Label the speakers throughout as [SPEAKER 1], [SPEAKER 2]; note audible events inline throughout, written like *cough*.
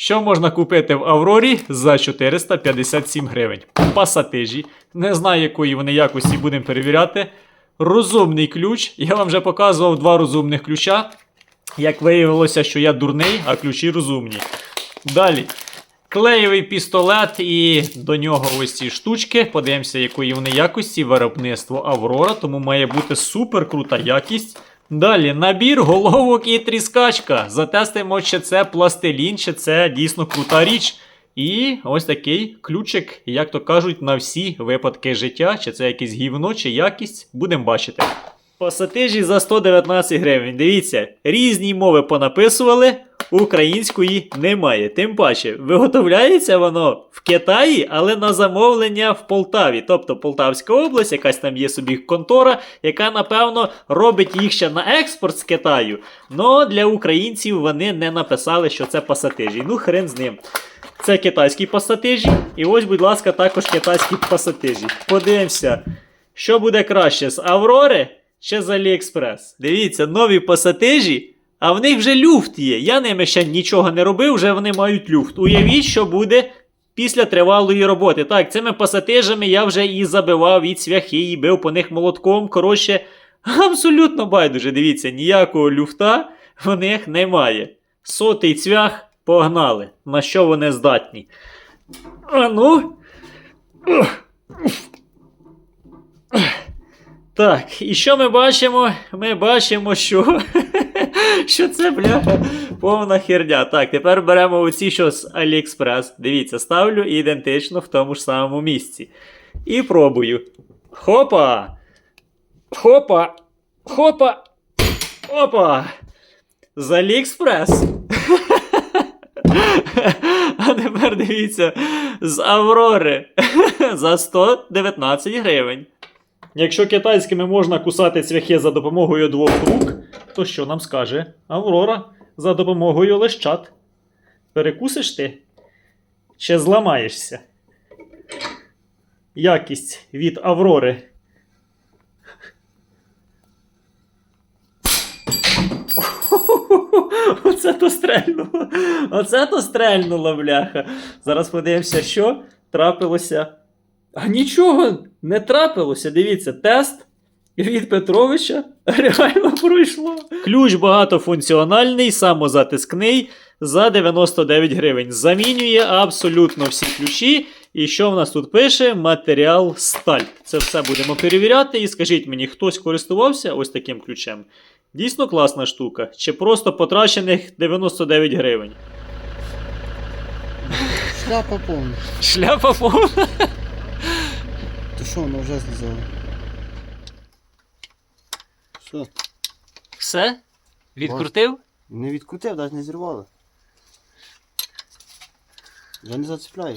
[SPEAKER 1] Що можна купити в Аврорі за 457 гривень? Пасатижі. Не знаю, якої вони якості будемо перевіряти. Розумний ключ. Я вам вже показував два розумних ключа. Як виявилося, що я дурний, а ключі розумні. Далі. Клеєвий пістолет і до нього ось ці штучки. Подивимося, якої вони якості. Виробництво Аврора, тому має бути супер крута якість. Далі набір головок і тріскачка. Затестимо, чи це пластилін, чи це дійсно крута річ. І ось такий ключик, як то кажуть, на всі випадки життя, чи це якесь гівно, чи якість, будемо бачити. Пасатижі за 119 гривень. Дивіться, різні мови понаписували, української немає. Тим паче, виготовляється воно в Китаї, але на замовлення в Полтаві. Тобто Полтавська область, якась там є собі контора, яка, напевно, робить їх ще на експорт з Китаю. Но для українців вони не написали, що це пасатижі. Ну, хрен з ним. Це китайські пасатижі. І ось, будь ласка, також китайські пасатижі. Подивимося, що буде краще з Аврори чи з Аліекспрес. Дивіться, нові пасатижі, а в них вже люфт є. Я ними ще нічого не робив, вже вони мають люфт. Уявіть, що буде. Після тривалої роботи. Так, цими пасатижами я вже і забивав від цвяхи, і бив по них молотком. Коротше, абсолютно байдуже. Дивіться, ніякого люфта в них немає. Сотий цвях погнали. На що вони здатні? А ну. Так, і що ми бачимо? Ми бачимо, що, *laughs* що це бляха повна херня. Так, тепер беремо оці, що з AliExpress. Дивіться, ставлю ідентично в тому ж самому місці. І пробую. Хопа! Хопа! Хопа! Опа! З AliExpress. *laughs* А тепер дивіться, з Аврори *laughs* за 119 гривень. Якщо китайськими можна кусати цвяхи за допомогою двох рук, то що нам скаже Аврора за допомогою лещат? Перекусиш ти? Чи зламаєшся? Якість від Аврори. *laughs* Оце то стрельнуло. Оце то стрельнуло, бляха. Зараз подивимося, що трапилося. А нічого не трапилося. Дивіться, тест від Петровича реально пройшло. Ключ багатофункціональний, самозатискний за 99 гривень. Замінює абсолютно всі ключі. І що в нас тут пише? Матеріал сталь. Це все будемо перевіряти. І скажіть мені, хтось користувався ось таким ключем? Дійсно класна штука. Чи просто потрачених 99 гривень?
[SPEAKER 2] Шляпа повна.
[SPEAKER 1] Шляпа повна.
[SPEAKER 2] То що, воно вже злізало? Все.
[SPEAKER 1] Все? Відкрутив?
[SPEAKER 2] Не відкрутив, навіть не зірвало. Вже не зацепляє.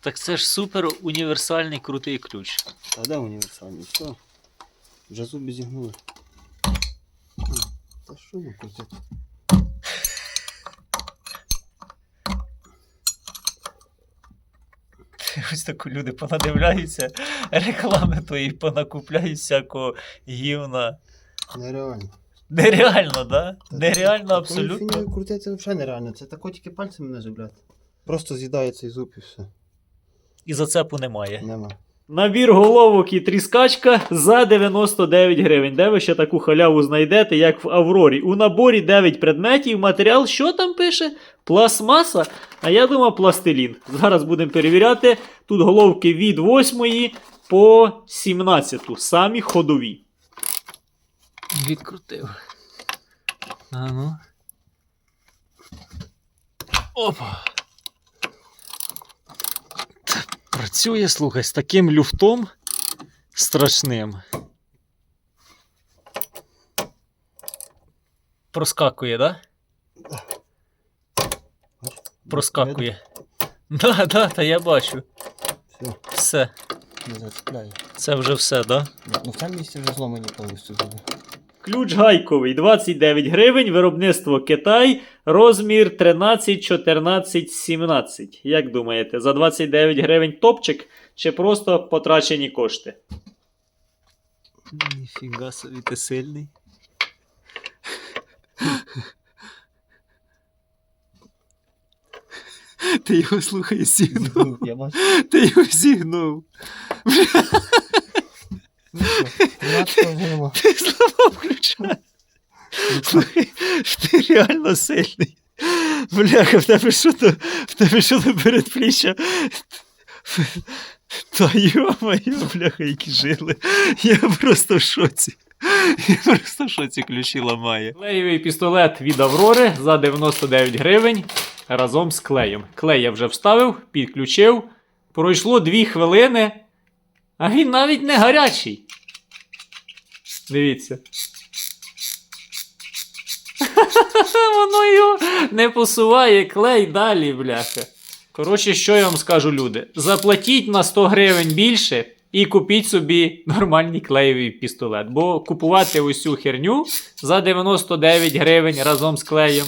[SPEAKER 1] Так це ж супер універсальний крутий ключ.
[SPEAKER 2] А де універсальний? Все. Вже зуби зігнули. Та що не крутити? *laughs*
[SPEAKER 1] Ось так люди понадивляються, реклами тої понакупляють всякого гівна.
[SPEAKER 2] Нереально.
[SPEAKER 1] Нереально, да?
[SPEAKER 2] Та
[SPEAKER 1] Нереально абсолютно.
[SPEAKER 2] це взагалі нереально. Це тако тільки пальцями не зубляти. Просто з'їдає цей зуб і все.
[SPEAKER 1] І зацепу немає.
[SPEAKER 2] Нема.
[SPEAKER 1] Набір головок і тріскачка за 99 гривень. Де ви ще таку халяву знайдете, як в Аврорі? У наборі 9 предметів, матеріал, що там пише? Пластмаса. А я думав, пластилін. Зараз будемо перевіряти. Тут головки від 8 по 17. Самі ходові. Відкрутив. А ну. Опа. Працює, слухай, з таким люфтом страшним. Проскакує, да? Проскакує. Да, да, та я бачу.
[SPEAKER 2] Все,
[SPEAKER 1] Все.
[SPEAKER 2] не.
[SPEAKER 1] Це вже все, да?
[SPEAKER 2] Ну в цьому місці вже зломані повністю зуби.
[SPEAKER 1] Ключ гайковий 29 гривень, виробництво Китай, розмір 13, 14, 17. Як думаєте, за 29 гривень топчик чи просто потрачені кошти? Ніфіга собі ти сильний. Ти його слухай,
[SPEAKER 2] бачу.
[SPEAKER 1] Ти його сігнув.
[SPEAKER 2] Ну що, 13 вже нема.
[SPEAKER 1] Ти зламав ключа. Слухай, ти реально сильний. Бляха, в тебе що то, в тебе що то передпліччя. Та йо-моє, бляха, які жили. Я просто в шоці. Я просто в шоці ключі ламає. Клеєвий пістолет від Аврори за 99 гривень разом з клеєм. Клей я вже вставив, підключив. Пройшло 2 хвилини, а він навіть не гарячий. Дивіться. *laughs* Воно його не посуває клей далі, бляха. Коротше, що я вам скажу, люди? Заплатіть на 100 гривень більше і купіть собі нормальний клеєвий пістолет. Бо купувати цю херню за 99 гривень разом з клеєм.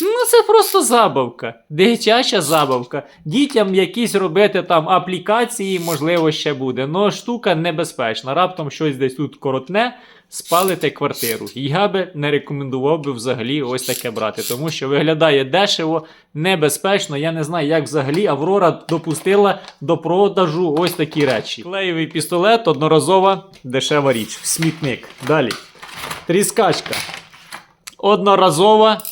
[SPEAKER 1] Ну, це просто забавка. Дитяча забавка. Дітям якісь робити там аплікації, можливо, ще буде. Но штука небезпечна. Раптом щось десь тут коротне, спалите квартиру. Я би не рекомендував би взагалі ось таке брати, тому що виглядає дешево, небезпечно. Я не знаю, як взагалі Аврора допустила до продажу ось такі речі. Клеєвий пістолет одноразова дешева річ. Смітник. Далі. Тріскачка. Одноразова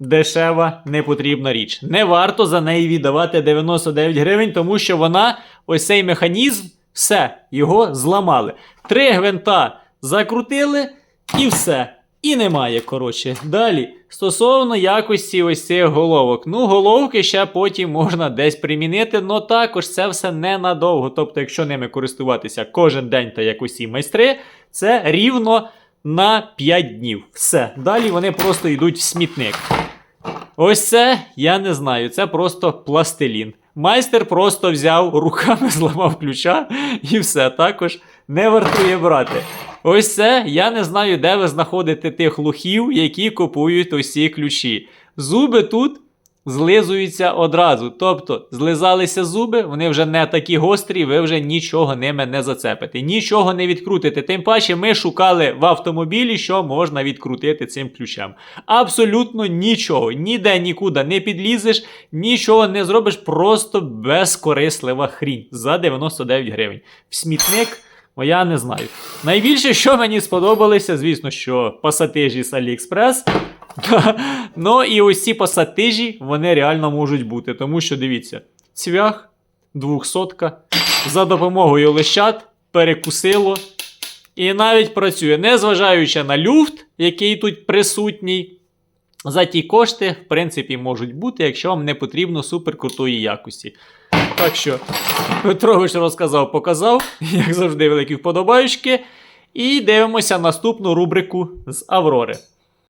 [SPEAKER 1] дешева, непотрібна річ. Не варто за неї віддавати 99 гривень, тому що вона, ось цей механізм, все, його зламали. Три гвинта закрутили і все. І немає, коротше. Далі, стосовно якості ось цих головок. Ну, головки ще потім можна десь примінити, але також це все ненадовго. Тобто, якщо ними користуватися кожен день та як усі майстри, це рівно на 5 днів. Все. Далі вони просто йдуть в смітник. Ось це я не знаю, це просто пластилін. Майстер просто взяв руками, *laughs* зламав ключа і все також не вартує брати. Ось це я не знаю, де ви знаходите тих лухів, які купують усі ключі. Зуби тут злизуються одразу. Тобто злизалися зуби, вони вже не такі гострі, ви вже нічого ними не зацепите, нічого не відкрутите. Тим паче ми шукали в автомобілі, що можна відкрутити цим ключем. Абсолютно нічого, ніде нікуди не підлізеш, нічого не зробиш, просто безкорислива хрінь за 99 гривень. В смітник. О, я не знаю. Найбільше, що мені сподобалося, звісно, що пасатижі з AliExpress. *laughs* ну і ці пасатижі, вони реально можуть бути. Тому що дивіться, цвях, двохсотка, за допомогою лещат перекусило. І навіть працює, незважаючи на люфт, який тут присутній. За ті кошти, в принципі, можуть бути, якщо вам не потрібно суперкрутої якості. Так що, Петрович розказав, показав, *laughs* як завжди, великі вподобаючки. І дивимося наступну рубрику з Аврори.